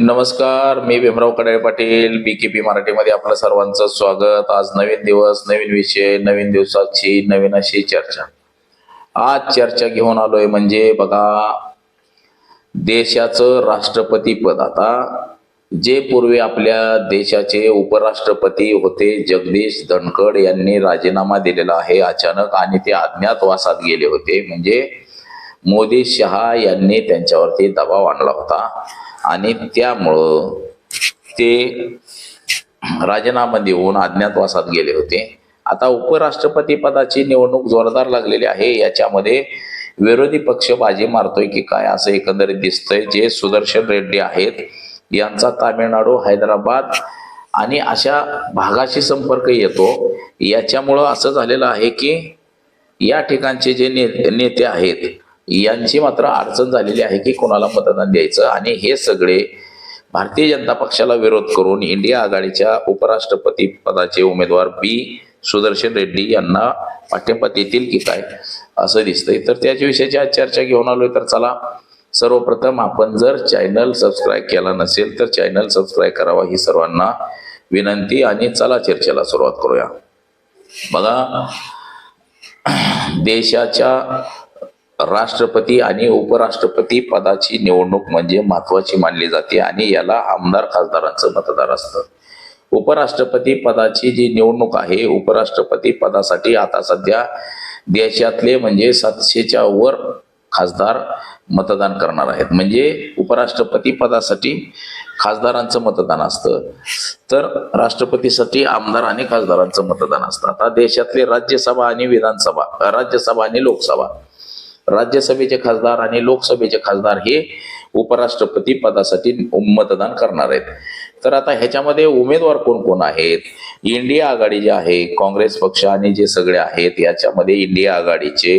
नमस्कार मी Bhimrao Kadale Patil B K P मराठीमध्ये आपलं सर्वांचं स्वागत. आज नवीन दिवस नवीन विषय नवीन दिवसाची नवीन अशी चर्चा. आज चर्चा घेऊन आलोय म्हणजे बघा देशाचं राष्ट्रपती पद. आता जे पूर्वी आपल्या देशाचे उपराष्ट्रपती होते जगदीश धनखड यांनी राजीनामा दिलेला आहे अचानक आणि ते अज्ञातवासात गेले होते. म्हणजे मोदी शहा यांनी त्यांच्यावरती दबाव आणला होता. आणि त्यामुळं ते राजीनामा देऊन अज्ञातवासात गेले होते. आता उपराष्ट्रपती पदाची निवडणूक जोरदार लागलेली आहे. याच्यामध्ये विरोधी पक्ष बाजी मारतोय की काय असं एकंदरीत दिसतंय. जे सुदर्शन रेड्डी आहेत यांचा तामिळनाडू हैदराबाद आणि अशा भागाशी संपर्क येतो. याच्यामुळं असं झालेलं आहे की या ठिकाणचे जे ने नेते आहेत यांची मात्र अडचण झालेली आहे की कोणाला मतदान द्यायचं. आणि हे सगळे भारतीय जनता पक्षाला विरोध करून इंडिया आघाडीच्या उपराष्ट्रपती पदाचे उमेदवार बी सुदर्शन रेड्डी यांना पाठिंबा देतील की काय असं दिसतंय. तर त्याच्या विषयाची आज चर्चा घेऊन आलोय. तर चला सर्वप्रथम आपण जर चॅनल सबस्क्राईब केला नसेल तर चॅनल सबस्क्राईब करावा ही सर्वांना विनंती. आणि चला चर्चेला सुरुवात करूया. बघा देशाच्या राष्ट्रपती आणि उपराष्ट्रपती पदाची निवडणूक म्हणजे महत्वाची मानली जाते आणि याला आमदार खासदारांचं मतदार असतं. उपराष्ट्रपती पदाची जी निवडणूक आहे उपराष्ट्रपती पदासाठी आता सध्या देशातले म्हणजे सातशेच्या वर खासदार मतदान करणार आहेत. म्हणजे उपराष्ट्रपती पदासाठी खासदारांचं मतदान असतं. तर राष्ट्रपतीसाठी आमदार आणि खासदारांचं मतदान असतं. आता देशातले राज्यसभा आणि विधानसभा राज्यसभा आणि लोकसभा राज्यसभेचे खासदार आणि लोकसभेचे खासदार हे उपराष्ट्रपती पदासाठी मतदान करणार आहेत. तर आता ह्याच्यामध्ये उमेदवार कोण कोण आहेत? इंडिया आघाडी जे आहे काँग्रेस पक्ष आणि जे सगळे आहेत याच्यामध्ये इंडिया आघाडीचे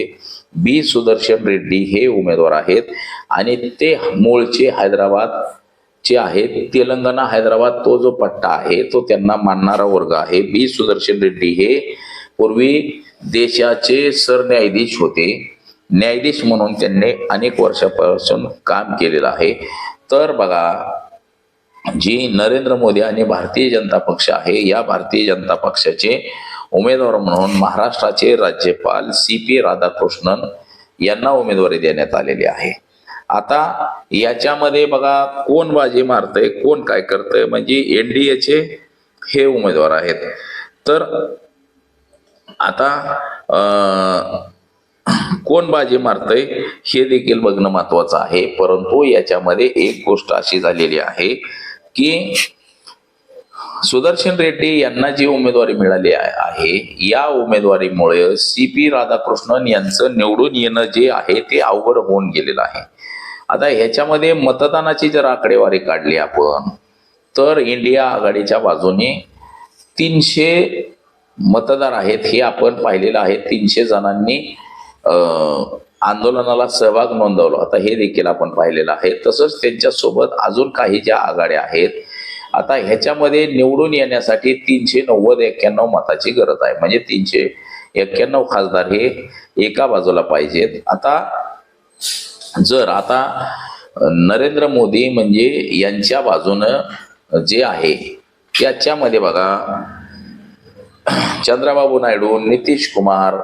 बी सुदर्शन रेड्डी हे उमेदवार आहेत आणि ते मूळचे हैदराबाद चे आहेत. तेलंगणा हैदराबाद तो जो पट्टा आहे तो त्यांना मानणारा वर्ग आहे. बी सुदर्शन रेड्डी हे पूर्वी देशाचे सरन्यायाधीश होते. न्यायाधीश म्हणून त्यांनी अनेक वर्षापासून काम केलेलं आहे. तर बघा जी नरेंद्र मोदी आणि भारतीय जनता पक्ष आहे या भारतीय जनता पक्षाचे उमेदवार म्हणून महाराष्ट्राचे राज्यपाल सी पी राधाकृष्णन यांना उमेदवारी देण्यात आलेली आहे. आता याच्यामध्ये बघा कोण बाजी मारतंय कोण काय करतंय म्हणजे एनडीएचे हे उमेदवार आहेत. तर आता अं, कोण बाजी मारतय हे देखील बघणं महत्वाचं आहे. परंतु याच्यामध्ये एक गोष्ट अशी झालेली आहे की सुदर्शन रेड्डी यांना जी उमेदवारी मिळाली आहे या उमेदवारीमुळे सी पी राधाकृष्णन यांचं निवडून येणं जे आहे ते अवघड होऊन गेलेलं आहे. आता ह्याच्यामध्ये मतदानाची जर आकडेवारी काढली आपण तर इंडिया आघाडीच्या बाजूने तीनशे मतदार आहेत हे आपण पाहिलेलं आहे. तीनशे जणांनी आंदोलनाला सहभाग नोंदवला. आता हे देखील आपण पाहिलेलं आहे. तसंच त्यांच्यासोबत अजून काही ज्या आघाड्या आहेत आता ह्याच्यामध्ये निवडून येण्यासाठी तीनशे नव्वद एक्क्याण्णव मताची गरज आहे. म्हणजे तीनशे एक्क्याण्णव खासदार हे एका बाजूला पाहिजेत. आता जर आता नरेंद्र मोदी म्हणजे यांच्या बाजूनं जे आहे त्याच्यामध्ये बघा चंद्रबाबू नायडू नितीश कुमार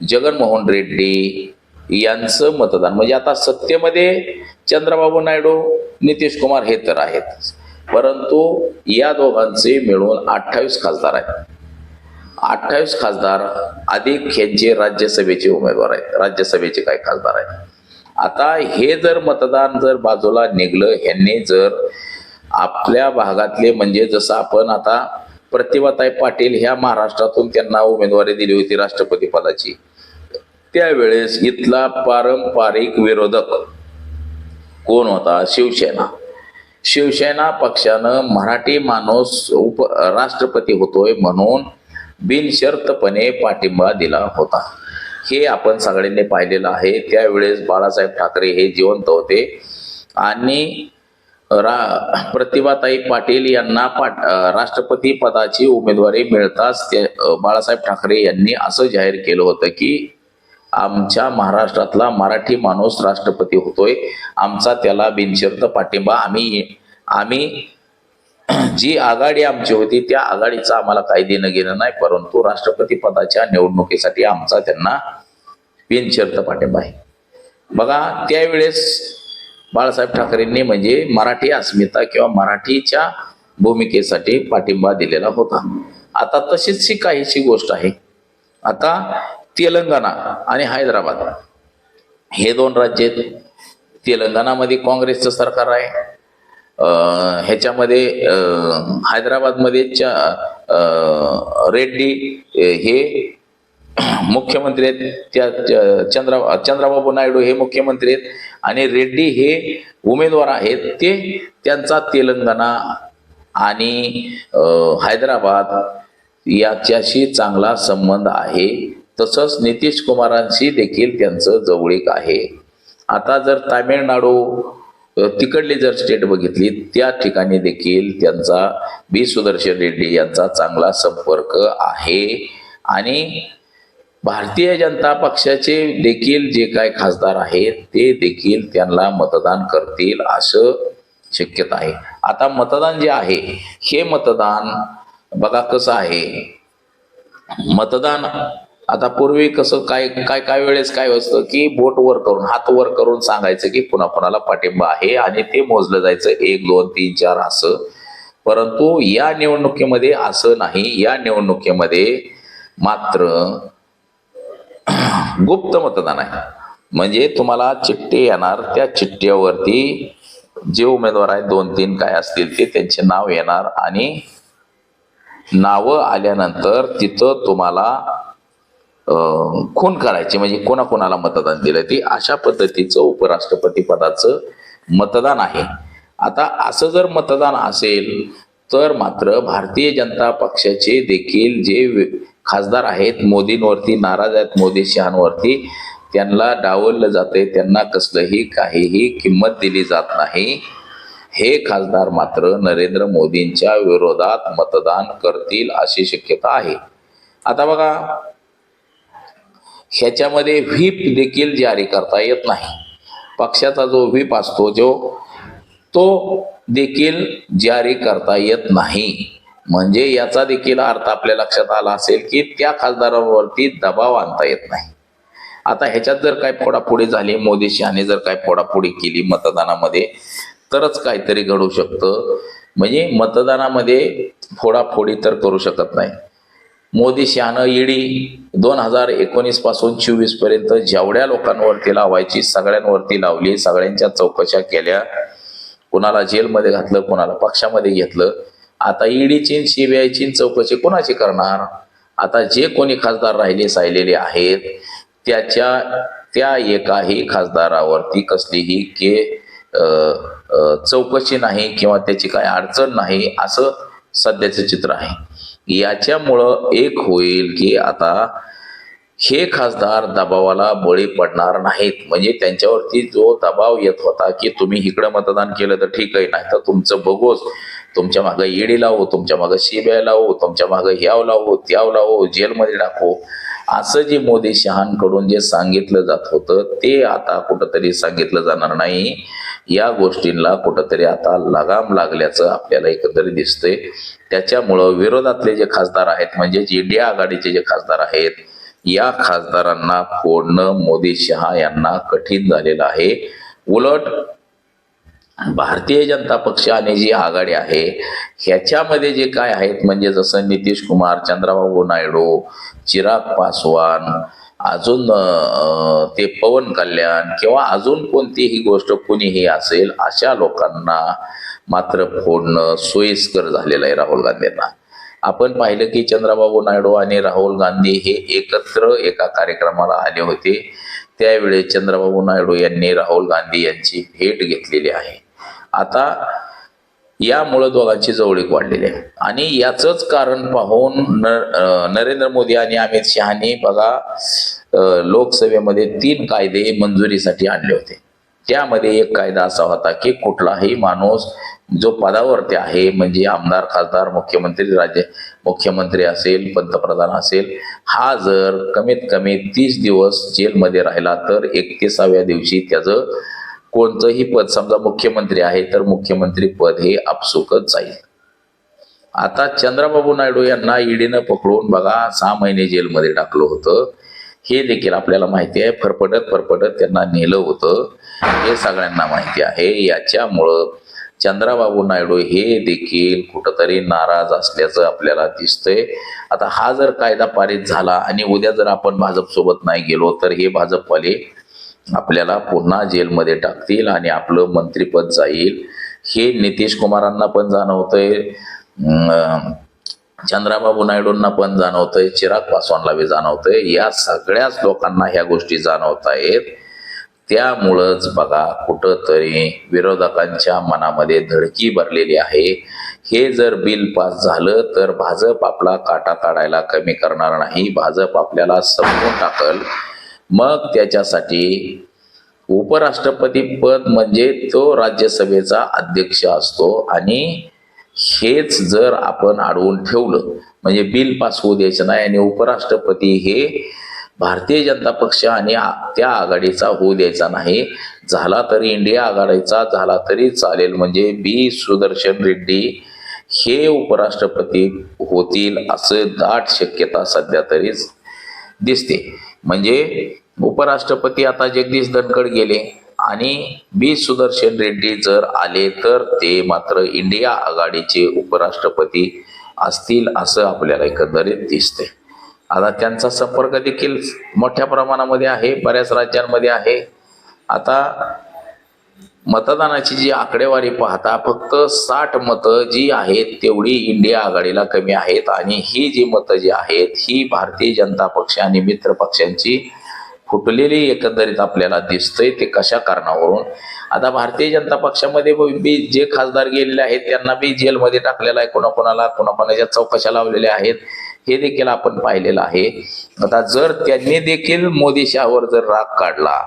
जगनमोहन रेड्डी यांचं मतदान. म्हणजे आता सत्तेमध्ये चंद्रबाबू नायडू नितीश कुमार हे तर आहेत. परंतु या दोघांचे मिळून अठ्ठावीस खासदार आहेत. अठ्ठावीस खासदार अधिक यांचे राज्यसभेचे उमेदवार आहेत. राज्यसभेचे काही खासदार आहेत. आता हे जर मतदान जर बाजूला निघलं ह्यांनी जर आपल्या भागातले म्हणजे जसं आपण आता प्रतिभाताई पाटील ह्या महाराष्ट्रातून त्यांना उमेदवारी दिली होती राष्ट्रपती पदाची. त्यावेळेस इथला पारंपरिक विरोधक कोण होता? शिवसेना. शिवसेना पक्षानं मराठी माणूस उप राष्ट्रपती होतोय म्हणून बिनशर्तपणे पाठिंबा दिला होता. हे आपण सगळ्यांनी पाहिलेलं आहे. त्यावेळेस बाळासाहेब ठाकरे हे जिवंत होते आणि रा प्रतिभाताई पाटील यांना पाट राष्ट्रपती पदाची उमेदवारी मिळताच ते बाळासाहेब ठाकरे यांनी असं जाहीर केलं होतं की आमच्या महाराष्ट्रातला मराठी माणूस राष्ट्रपती होतोय. आमचा त्याला बिनशर्त पाठिंबा. आम्ही आम्ही जी आघाडी आमची होती त्या आघाडीचं आम्हाला काही देणं घेणं नाही परंतु राष्ट्रपती पदाच्या निवडणुकीसाठी आमचा त्यांना बिनशर्त पाठिंबा आहे. बघा त्यावेळेस बाळासाहेब ठाकरेंनी म्हणजे मराठी अस्मिता किंवा मराठीच्या भूमिकेसाठी पाठिंबा दिलेला होता. आता तशीचशी काहीशी गोष्ट आहे. आता तेलंगणा आणि हैदराबाद हे दोन राज्य आहेत. तेलंगणामध्ये काँग्रेसचं सरकार आहे. ह्याच्यामध्ये हैदराबादमध्ये च- रेड्डी हे मुख्यमंत्री आहेत त्या च- चंद्रा चंद्राबाबू नायडू हे मुख्यमंत्री आहेत आणि रेड्डी हे उमेदवार आहेत ते त्यांचा तेलंगणा आणि हैदराबाद याच्याशी चांगला संबंध आहे. तसंच नितीश कुमारांशी देखील त्यांचं जवळीक आहे. आता जर तामिळनाडू तिकडली जर स्टेट बघितली त्या ठिकाणी देखील त्यांचा बी सुदर्शन रेड्डी यांचा चांगला संपर्क आहे. आणि भारतीय जनता पक्षाचे देखील जे काय खासदार आहेत ते देखील त्यांना मतदान करतील असं शक्यता आहे. आता मतदान जे आहे हे मतदान बघा कसं आहे. मतदान आता पूर्वी कसं काय काय काय वेळेस काय असतं की बोट वर करून हात वर करून सांगायचं की पुन्हा कुणाला पाठिंबा आहे आणि ते मोजलं जायचं एक दोन तीन चार असं. परंतु या निवडणुकीमध्ये असं नाही. या निवडणुकीमध्ये मात्र गुप्त मतदान आहे. म्हणजे तुम्हाला चिठ्ठी येणार त्या चिठ्ठीवरती जे उमेदवार आहेत दोन तीन काय असतील ते त्यांचे नाव येणार आणि नावं आल्यानंतर तिथं तुम्हाला खून करायची म्हणजे कोणाकोणाला मतदान दिलं ते अशा पद्धतीचं उपराष्ट्रपती पदाचं मतदान आहे. आता असं जर मतदान असेल तर मात्र भारतीय जनता पक्षाचे देखील जे खासदार आहेत. मोदींवरती नाराज आहेत. मोदी शहांवरती. त्यांना डावललं जाते त्यांना कसलंही काहीही किंमत दिली जात नाही. हे खासदार मात्र नरेंद्र मोदींच्या विरोधात मतदान करतील अशी शक्यता आहे. आता बघा ह्याच्यामध्ये व्हीप देखील जारी करता येत नाही. पक्षाचा जो व्हीप असतो जो तो देखील जारी करता येत नाही. म्हणजे याचा देखील अर्थ आपल्या लक्षात आला असेल की त्या खासदारांवरती दबाव आणता येत नाही. आता ह्याच्यात जर काय फोडाफोडी झाली मोदी शहाने जर काय फोडाफोडी केली मतदानामध्ये तरच काहीतरी घडू शकतं. म्हणजे मतदानामध्ये फोडाफोडी तर करू शकत नाही. मोदी शहानं ईडी दोन हजार एकोणीसपासून चोवीसपर्यंत जेवढ्या लोकांवरती लावायची सगळ्यांवरती लावली सगळ्यांच्या चौकशा केल्या. कुणाला जेलमध्ये घातलं कुणाला पक्षामध्ये घेतलं. आता ईडीची सीबीआयची चौकशी कोणाची करणार? आता जे कोणी खासदार राहिले सायलेले आहेत त्याच्या त्या एकाही खासदारावरती कसलीही के चौकशी नाही किंवा त्याची काय अडचण नाही असं सध्याचं चित्र आहे. याच्यामुळं एक होईल की आता हे खासदार दबावाला बळी पडणार नाहीत. म्हणजे त्यांच्यावरती जो दबाव येत होता की तुम्ही इकडं मतदान केलं तर ठीक आहे नाही तर तुमचं बघूच. तुमच्या मागं ईडी लावू तुमच्या मागं सीबीआय लावू तुमच्या मागं ह्याव लावू त्याव लावू जेलमध्ये टाकू. असं जे मोदी शहांकडून जे सांगितलं जात होतं ते आता कुठंतरी सांगितलं जाणार नाही. या गोष्टींना कुठंतरी आता लगाम लागल्याचं आपल्याला एकंदरीत दिसतंय. त्याच्यामुळं विरोधातले जे खासदार आहेत म्हणजे इंडिया आघाडीचे जे खासदार आहेत या खासदारांना फोडणं मोदी शहा यांना कठीण झालेलं आहे. उलट भारतीय जनता पक्ष आणि जी आघाडी आहे ह्याच्यामध्ये जे काय आहेत म्हणजे जसं नितीश कुमार चंद्रबाबू नायडू चिराग पासवान अजून ते पवन कल्याण किंवा अजून कोणतीही गोष्ट कुणीही असेल अशा लोकांना मात्र फोडणं सोयीस्कर झालेलं आहे राहुल गांधींना. आपण पाहिलं की चंद्रबाबू नायडू आणि राहुल गांधी हे एकत्र एका कार्यक्रमाला आले होते. त्यावेळी चंद्रबाबू नायडू यांनी राहुल गांधी यांची भेट घेतलेली आहे. आता यामुळं दोघांची जवळीक वाढलेली आहे. आणि याचंच कारण पाहून न नरेंद्र मोदी आणि अमित शहानी बघा लोकसभेमध्ये तीन कायदे मंजुरीसाठी आणले होते. त्यामध्ये एक कायदा असा होता की कुठलाही माणूस जो पदावरती आहे म्हणजे आमदार खासदार मुख्यमंत्री राज्य मुख्यमंत्री असेल पंतप्रधान असेल हा जर कमीत कमी तीस दिवस जेलमध्ये राहिला तर एकतीसाव्या दिवशी त्याचं कोणतंही पद समजा मुख्यमंत्री आहे तर मुख्यमंत्री पद हे आपसुकच जाईल. आता चंद्राबाबू नायडू यांना ईडीनं पकडून बघा सहा महिने जेलमध्ये टाकलं होतं. हे देखील आपल्याला माहिती आहे फरफटत फरफटत त्यांना नेलं होतं. हे सगळ्यांना माहिती आहे. याच्यामुळं चंद्राबाबू नायडू हे देखील कुठंतरी नाराज असल्याचं आपल्याला दिसतंय. आता हा जर कायदा पारित झाला आणि उद्या जर आपण भाजप सोबत नाही गेलो तर हे भाजपवाले आपल्याला पुन्हा जेलमध्ये टाकतील आणि आपलं मंत्रीपद जाईल. हे नितीश कुमारांना पण जाणवतंय. चंद्राबाबू नायडूंना पण जाणवतंय. चिराग पासवानला बी जाणवतंय. या सगळ्याच लोकांना ह्या गोष्टी जाणवत आहेत त्यामुळंच बघा कुठंतरी विरोधकांच्या मनामध्ये धडकी भरलेली आहे. हे जर बिल पास झालं तर भाजप आपला काटा काढायला कमी करणार नाही. भाजप आपल्याला संपवून टाकल. मग त्याच्यासाठी उपराष्ट्रपती पद म्हणजे तो राज्यसभेचा अध्यक्ष असतो आणि हेच जर आपण अडवून ठेवलं म्हणजे बिल पास होऊ द्यायचं नाही आणि उपराष्ट्रपती हे भारतीय जनता पक्ष आणि त्या आघाडीचा होऊ द्यायचा नाही झाला तरी इंडिया आघाडीचा झाला तरी चालेल म्हणजे बी सुदर्शन रेड्डी हे उपराष्ट्रपती होतील असं दाट शक्यता सध्या तरीच दिसते. म्हणजे उपराष्ट्रपती आता जगदीश धनखड गेले आणि बी सुदर्शन रेड्डी जर आले तर ते मात्र इंडिया आघाडीचे उपराष्ट्रपती असतील असं आपल्याला एकंदरीत दिसते. आता त्यांचा संपर्क देखील मोठ्या प्रमाणामध्ये आहे बऱ्याच राज्यांमध्ये आहे. आता मतदानाची जी आकडेवारी पाहता फक्त साठ मतं जी आहेत तेवढी इंडिया आघाडीला कमी आहेत. आणि ही जी मतं जी आहेत ही भारतीय जनता पक्ष आणि मित्र पक्षांची फुटलेली एकंदरीत आपल्याला दिसतंय. ते कशा कारणावरून? आता भारतीय जनता पक्षामध्ये बी जे खासदार गेलेले आहेत त्यांना बी जेलमध्ये टाकलेलं आहे कोणाकोणाला कोणाकोणाच्या चौकशा लावलेल्या आहेत हे देखील आपण पाहिलेलं आहे. आता जर त्यांनी देखील मोदी शाहवर जर राग काढला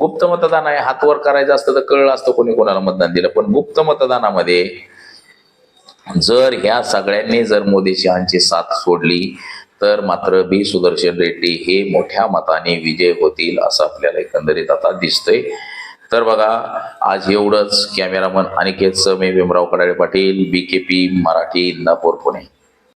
गुप्त मतदान आहे हात वर करायचं असतं तर कळलं असतं कोणी कोणाला मतदान दिलं. पण गुप्त मतदानामध्ये जर ह्या सगळ्यांनी जर मोदी शहांची साथ सोडली तर मात्र बी सुदर्शन रेड्डी हे मोठ्या मताने विजय होतील असं आपल्याला एकंदरीत आता दिसतंय. तर बघा आज एवढंच. कॅमेरामन अनिकेत मी Bhimrao Kadale Patil B K P Marathi Indapur Pune.